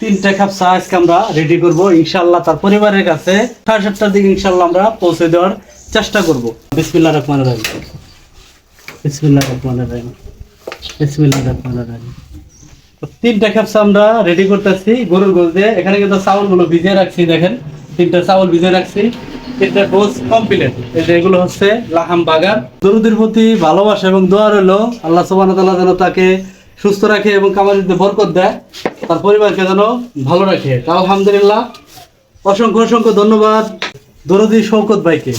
তিনটা খাপসা আজকে আমরা রেডি করব, ইনশাল্লাহ তার পরিবারের কাছে সাড়ে সাতটার দিকে ইনশাল্লাহ আমরা পৌঁছে দেওয়ার চেষ্টা করব। রহমান রহমান রহমান তিনটা খাপসা আমরা রেডি করতেছি, গরুর গোছ দিয়ে। এখানে কিন্তু চাউলগুলো ভিজিয়ে রাখছি, দেখেন। তিনটা চাউল ভিজিয়ে রাখছি। তিনটা গোছ কমপ্লিট এগুলো হচ্ছে লাহাম বাগান। গরুদের প্রতি ভালোবাসা এবং দোয়া রইল। আল্লাহ সুবাহ তাআলা যেন তাকে সুস্থ রাখে এবং কামারিতে বরকত দেয়। তার পরিবারকে যেন ভালো রাখে। আলহামদুলিল্লাহ। অসংখ্য অসংখ্য ধন্যবাদ। দরদি শৌকত ভাইকে।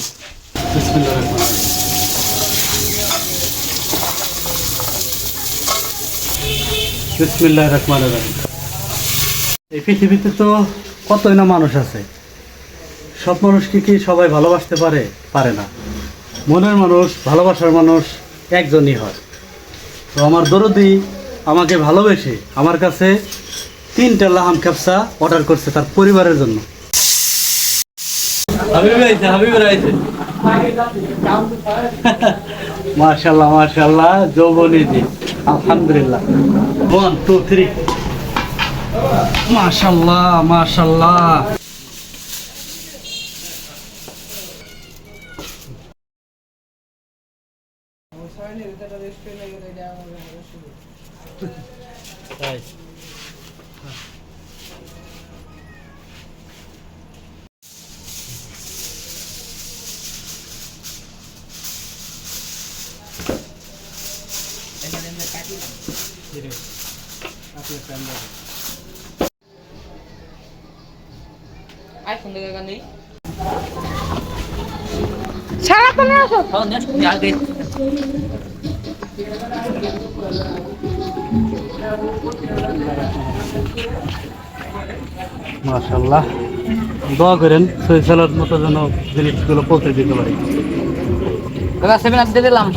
বিসমিল্লাহ রহমান রহিম। এই পৃথিবীতে তো কতই না মানুষ আছে। সব মানুষকে কি সবাই ভালোবাসতে পারে? পারে না। মনের মানুষ, ভালোবাসার মানুষ একজনই হয়। তো আমার দরদি আমাকে ভালোবেসে আমার কাছে তিনটা লাহাম ক্যাপসা অর্ডার করছে তার পরিবারের জন্য। হাবিব আইছে হাবিব আইছে মাশাল্লাহ মাশাল্লাহ যৌবনী জি আলহামদুলিল্লাহ। ওয়ান টু থ্রি মাশাল্লাহ মাশাল্লাহ তাই আইফোন দেখে গান নেই সারা তো নিয়ে আসো আগে মাশাল্লাহ দোয়া করেন সই সালার মতো যেন জিনিসগুলো পৌঁছে দিতে পারি। কাকা সেভেন আপ দিয়ে দিলাম।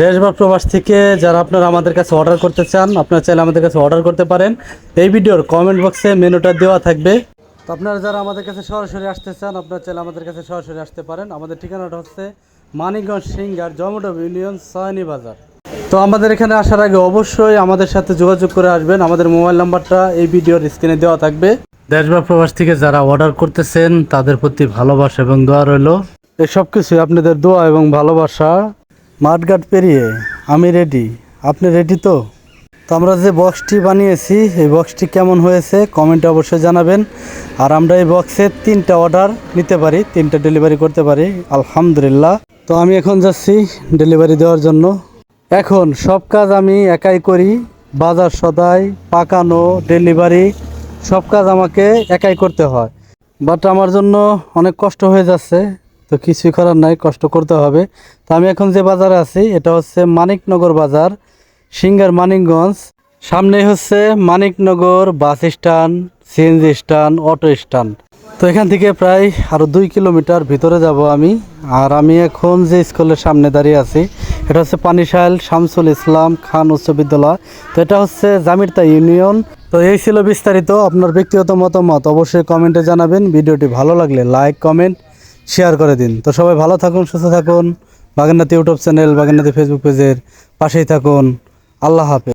দেশ বা প্রবাস থেকে যারা আপনারা আমাদের কাছে অর্ডার করতে চান, আপনারা চাইলে আমাদের কাছে অর্ডার করতে পারেন। এই ভিডিওর কমেন্ট বক্সে মেনুটা দেওয়া থাকবে। তো আপনারা যারা আমাদের কাছে সরাসরি আসতে চান, আপনারা চাইলে আমাদের কাছে সরাসরি আসতে পারেন। আমাদের ঠিকানাটা হচ্ছে মানিকগঞ্জ সিঙ্গার জমডব ইউনিয়ন, সয়নি বাজার। তো আমাদের এখানে আসার আগে অবশ্যই আমাদের সাথে যোগাযোগ করে আসবেন। আমাদের মোবাইল নাম্বারটা এই ভিডিওর স্ক্রিনে দেওয়া থাকবে। দেশ বা প্রবাস থেকে যারা অর্ডার করতেছেন, তাদের প্রতি ভালোবাসা এবং দোয়া রইল। এই সব কিছুই আপনাদের দোয়া এবং ভালোবাসা। মাঠঘাট পেরিয়ে আমি রেডি আপনি রেডি তো? তো আমরা যে বক্সটি বানিয়েছি, এই বক্সটি কেমন হয়েছে কমেন্টে অবশ্যই জানাবেন। আর আমরা এই বক্সে তিনটা অর্ডার নিতে পারি, তিনটা ডেলিভারি করতে পারি, আলহামদুলিল্লাহ। তো আমি এখন যাচ্ছি ডেলিভারি দেওয়ার জন্য। এখন সব কাজ আমি একাই করি, বাজার সদাই, পাকানো ডেলিভারি সব কাজ আমাকে একাই করতে হয়। বাট আমার জন্য অনেক কষ্ট হয়ে যাচ্ছে। তো কিছুই করার নাই, কষ্ট করতে হবে। তো আমি এখন যে বাজারে আছি, এটা হচ্ছে মানিকনগর বাজার, সিঙ্গার মানিকগঞ্জ। সামনে হচ্ছে Maniknagar bus stand, CNG stand, auto stand. তো এখান থেকে প্রায় আরও দুই কিলোমিটার ভিতরে যাব আমি। আর আমি এখন যে স্কুলের সামনে দাঁড়িয়ে আছি, এটা হচ্ছে পানিশাইল শামসুল ইসলাম খান উচ্চ বিদ্যালয়। তো এটা হচ্ছে জামিরতা ইউনিয়ন। তো এই ছিল বিস্তারিত। আপনার ব্যক্তিগত মতামত অবশ্যই কমেন্টে জানাবেন। ভিডিওটি ভালো লাগলে লাইক, কমেন্ট শেয়ার করে দিন। তো সবাই ভালো থাকুন, সুস্থ থাকুন। Bagannati YouTube channel Bagannati Facebook পেজের পাশেই থাকুন। আল্লাহ হাফেজ।